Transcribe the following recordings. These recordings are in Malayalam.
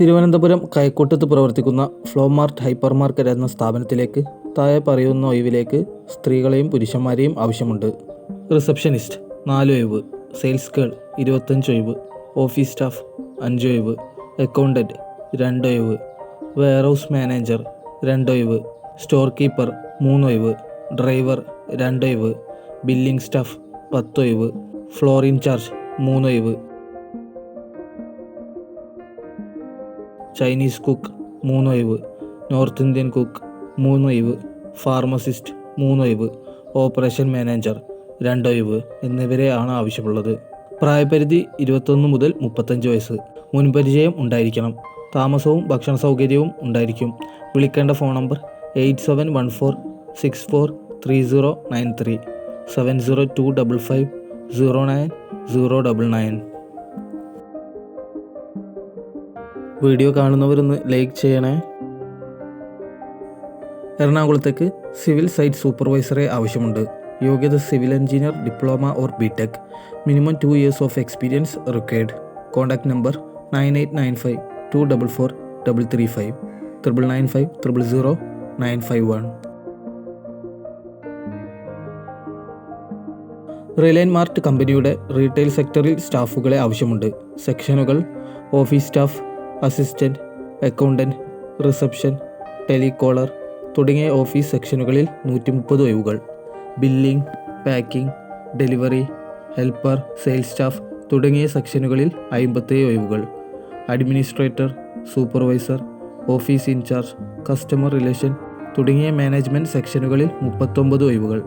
തിരുവനന്തപുരം കൈക്കോട്ടത്ത് പ്രവർത്തിക്കുന്ന ഫ്ലോമാർട്ട് ഹൈപ്പർ മാർക്കറ്റ് എന്ന സ്ഥാപനത്തിലേക്ക് താഴെ പറയുന്ന ഒഴിവിലേക്ക് സ്ത്രീകളെയും പുരുഷന്മാരെയും ആവശ്യമുണ്ട്. റിസപ്ഷനിസ്റ്റ് നാല് ഒഴിവ്. സെയിൽസ് ഗേൾ ഇരുപത്തഞ്ച് ഒഴിവ്. ഓഫീസ് സ്റ്റാഫ് അഞ്ച് ഒഴിവ്. അക്കൗണ്ടന്റ് രണ്ട് ഒഴിവ്. വെയർഹൗസ് മാനേജർ രണ്ട് ഒഴിവ്. സ്റ്റോർ കീപ്പർ മൂന്ന് ഒഴിവ്. ഡ്രൈവർ രണ്ട് ഒഴിവ്. ബില്ലിംഗ് സ്റ്റാഫ് പത്ത് ഒഴിവ്. ഫ്ലോർ ഇൻചാർജ് മൂന്ന് ഒഴിവ്. ചൈനീസ് കുക്ക് മൂന്നൊഴിവ്. നോർത്ത് ഇന്ത്യൻ കുക്ക് മൂന്നൊഴിവ്. ഫാർമസിസ്റ്റ് മൂന്നൊഴിവ്. ഓപ്പറേഷൻ മാനേജർ രണ്ടൊഴിവ് എന്നിവരെയാണ് ആവശ്യമുള്ളത്. പ്രായപരിധി ഇരുപത്തൊന്ന് മുതൽ മുപ്പത്തഞ്ച് വയസ്സ്. മുൻപരിചയം ഉണ്ടായിരിക്കണം. താമസവും ഭക്ഷണ സൗകര്യവും ഉണ്ടായിരിക്കും. വിളിക്കേണ്ട phone number eight seven one four six four three zero nine three. Seven zero two double five zero nine zero double nine. Video കാണുന്നവരൊന്ന് like ചെയ്യണേ. എറണാകുളത്തേക്ക് സിവിൽ സൈറ്റ് സൂപ്പർവൈസറെ ആവശ്യമുണ്ട്. യോഗ്യത civil engineer diploma or B tech minimum two years of experience required contact number nine eight nine five two double four double three five. Triple nine five triple zero nine five one Reliance mart കമ്പനിയുടെ റീറ്റെയിൽ സെക്ടറിൽ സ്റ്റാഫുകളെ ആവശ്യമുണ്ട്. സെക്ഷനുകൾ office staff assistant accountant reception telecaller തുടങ്ങിയ ഓഫീസ് സെക്ഷനുകളിൽ നൂറ്റി മുപ്പത് ഒഴിവുകൾ. Billing packing delivery helper sales staff തുടങ്ങിയ സെക്ഷനുകളിൽ അമ്പത്തേഴ് ഒഴിവുകൾ. Administrator supervisor office incharge customer relation തുടങ്ങിയ മാനേജ്മെന്റ് സെക്ഷനുകളിൽ മുപ്പത്തൊമ്പത് ഒഴിവുകൾ.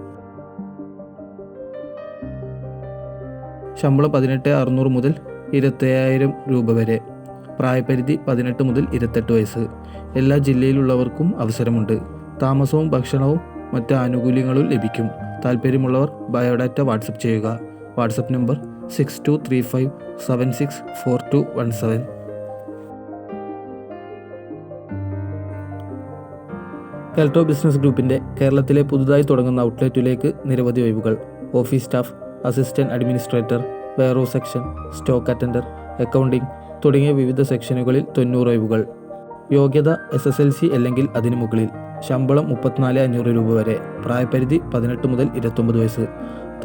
ശമ്പളം പതിനെട്ട് അറുന്നൂറ് മുതൽ ഇരുപത്തയ്യായിരം രൂപ വരെ. പ്രായപരിധി പതിനെട്ട് മുതൽ ഇരുപത്തെട്ട് വയസ്സ്. എല്ലാ ജില്ലയിലുള്ളവർക്കും അവസരമുണ്ട്. താമസവും ഭക്ഷണവും മറ്റ് ആനുകൂല്യങ്ങളും ലഭിക്കും. താല്പര്യമുള്ളവർ ബയോഡാറ്റ വാട്സപ്പ് ചെയ്യുക. WhatsApp number six two three five seven six four two one seven കെൽട്രോ business ഗ്രൂപ്പിന്റെ കേരളത്തിലെ പുതുതായി തുടങ്ങുന്ന ഔട്ട്ലെറ്റിലേക്ക് നിരവധി ഒഴിവുകൾ. ഓഫീസ് സ്റ്റാഫ് അസിസ്റ്റന്റ് അഡ്മിനിസ്ട്രേറ്റർ വെയറോ സെക്ഷൻ സ്റ്റോക്ക് അറ്റൻഡർ അക്കൗണ്ടിംഗ് തുടങ്ങിയ വിവിധ സെക്ഷനുകളിൽ തൊണ്ണൂറ് ഒഴിവുകൾ. യോഗ്യത എസ് എസ് എൽ സി അല്ലെങ്കിൽ അതിനു മുകളിൽ. ശമ്പളം മുപ്പത്തിനാല് അഞ്ഞൂറ് രൂപ വരെ. പ്രായപരിധി പതിനെട്ട് മുതൽ ഇരുപത്തൊമ്പത് വയസ്സ്.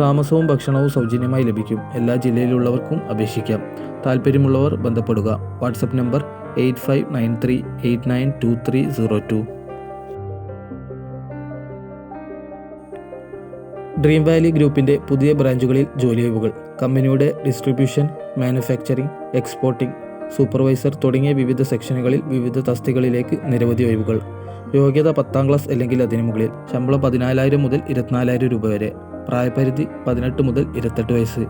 താമസവും ഭക്ഷണവും സൗജന്യമായി ലഭിക്കും. എല്ലാ ജില്ലയിലുള്ളവർക്കും അപേക്ഷിക്കാം. താല്പര്യമുള്ളവർ ബന്ധപ്പെടുക. WhatsApp number eight five nine three eight nine two three zero two. Dream valley ഗ്രൂപ്പിന്റെ പുതിയ ബ്രാഞ്ചുകളിൽ ജോലി ഒഴിവുകൾ. കമ്പനിയുടെ ഡിസ്ട്രിബ്യൂഷൻ മാനുഫാക്ചറിംഗ് എക്സ്പോർട്ടിംഗ് സൂപ്പർവൈസർ തുടങ്ങിയ വിവിധ സെക്ഷനുകളിൽ വിവിധ തസ്തികളിലേക്ക് നിരവധി ഒഴിവുകൾ. യോഗ്യത പത്താം ക്ലാസ് അല്ലെങ്കിൽ അതിനു മുകളിൽ. ശമ്പളം പതിനാലായിരം മുതൽ ഇരുപത്തിനാലായിരം രൂപ വരെ. പ്രായപരിധി പതിനെട്ട് മുതൽ ഇരുപത്തെട്ട് വയസ്സ്.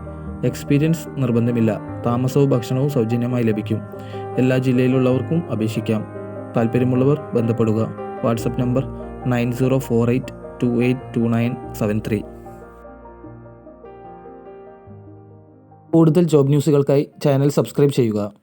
എക്സ്പീരിയൻസ് നിർബന്ധമില്ല. താമസവും ഭക്ഷണവും സൗജന്യമായി ലഭിക്കും. എല്ലാ ജില്ലയിലുള്ളവർക്കും അപേക്ഷിക്കാം. താല്പര്യമുള്ളവർ ബന്ധപ്പെടുക. WhatsApp number nine zero four eight two eight two nine seven three. കൂടുതൽ ജോബ് ന്യൂസുകൾക്കായി ചാനൽ സബ്സ്ക്രൈബ് ചെയ്യുക.